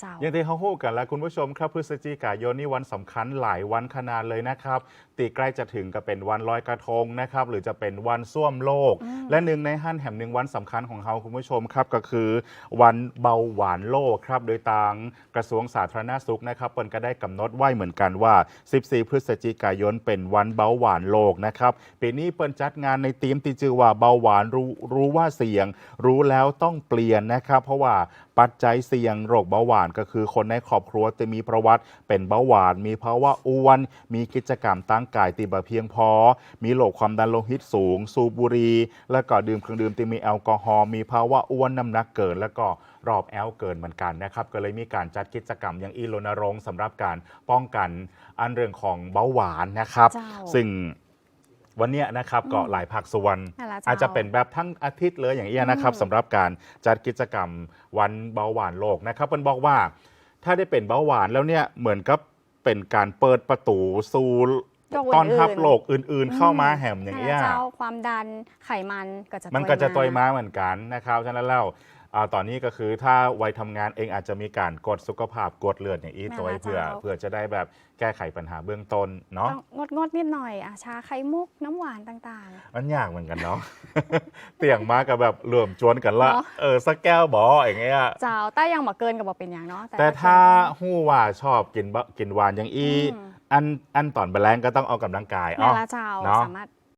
เจ้าอย่างที่เขาฮู้กันแล้วคุณผู้ชมครับพฤศจิกายนนี่วันสำคัญหลายวันขนาดเลยนะครับ ตีใกล้จะถึงก็เป็นวันลอยกระทงนะครับ หรือจะเป็นวันส้วมโลกอืมและหนึ่งในห้านแห่งหนึ่งวันสำคัญของเขาคุณผู้ชมครับก็คือ วันเบาหวานโลกครับ โดยทางกระทรวงสาธารณสุขนะครับเปินก็ได้กำหนดไว้เหมือนกันว่า 14 พฤศจิกายน เป็นวันเบาหวานโลกนะครับปีนี้เปินจัดงานในธีมที่ชื่อว่าเบาหวานรู้รู้ว่าเสี่ยง รู้แล้วต้องเปลี่ยนนะครับ เพราะว่าปัจจัยเสี่ยงโรคเบาหวานก็คือคนในครอบครัวจะมีประวัติเป็นเบาหวาน มีภาวะอ้วน มีกิจกรรมตั้งกายตีบะเพียงพอ มีโรคความดันโลหิตสูง สูบบุหรี่ แล้วก็ดื่มเครื่องดื่มที่มีแอลกอฮอล์ มีภาวะอ้วนน้ำหนักเกิน แล้วก็รอบแอลเกินเหมือนกันนะครับ ก็เลยมีการจัดกิจกรรมอย่างอีรณรงค์สำหรับการป้องกันอันเรื่องของเบาหวานนะครับเจ้าซึ่ง วันเนี้ยนะครับก็หลายภาคส่วนนั่นแหละเจ้าอาจจะเป็นแบบทั้งอาทิตย์เลยอย่างเงี้ยนะครับอืมสำหรับการจัดกิจกรรมวันเบาหวานโลกนะครับมันบอกว่าถ้าได้เป็นเบาหวานแล้วเนี่ยเหมือนกับเป็นการเปิดประตูสู่โรคต้อนรับอื่นๆโลกอื่นๆ เข้ามาแหมอย่างนั่นเงี้แหยละเจ้าความดันไขมันก็จะมันก็จะตัวยมาเหมือนกันนะครับฉะนั้นแล้ว อ่าตอนนี้ก็คือถ้าวัยทำงานเองอาจจะมีการกดสุขภาพกดเลือดอย่างอีตัวเพื่อ เพื่อจะได้แบบแก้ไขปัญหาเบื้องต้นเนาะ ต้องงดงดๆนิดหน่อยอะชาไข่มุกน้ำหวานต่าง มันยากเหมือนกันเนาะ เตี่ยงมากับแบบรวมจวนกันละเนาะเออสักแก้วบออย่างเงี้ย ๆเจ้าแต่ยังบ่เกินกับบ่เป็นอย่างเนาะแต่ก็ถ้ากินหู้ว่าชอบกินบะกินหวานอย่างอี อืมอันอันตอนไปแรงก็ต้องเอากำลังกายนั่อ๋นอละเจ้าเนาะสามารถ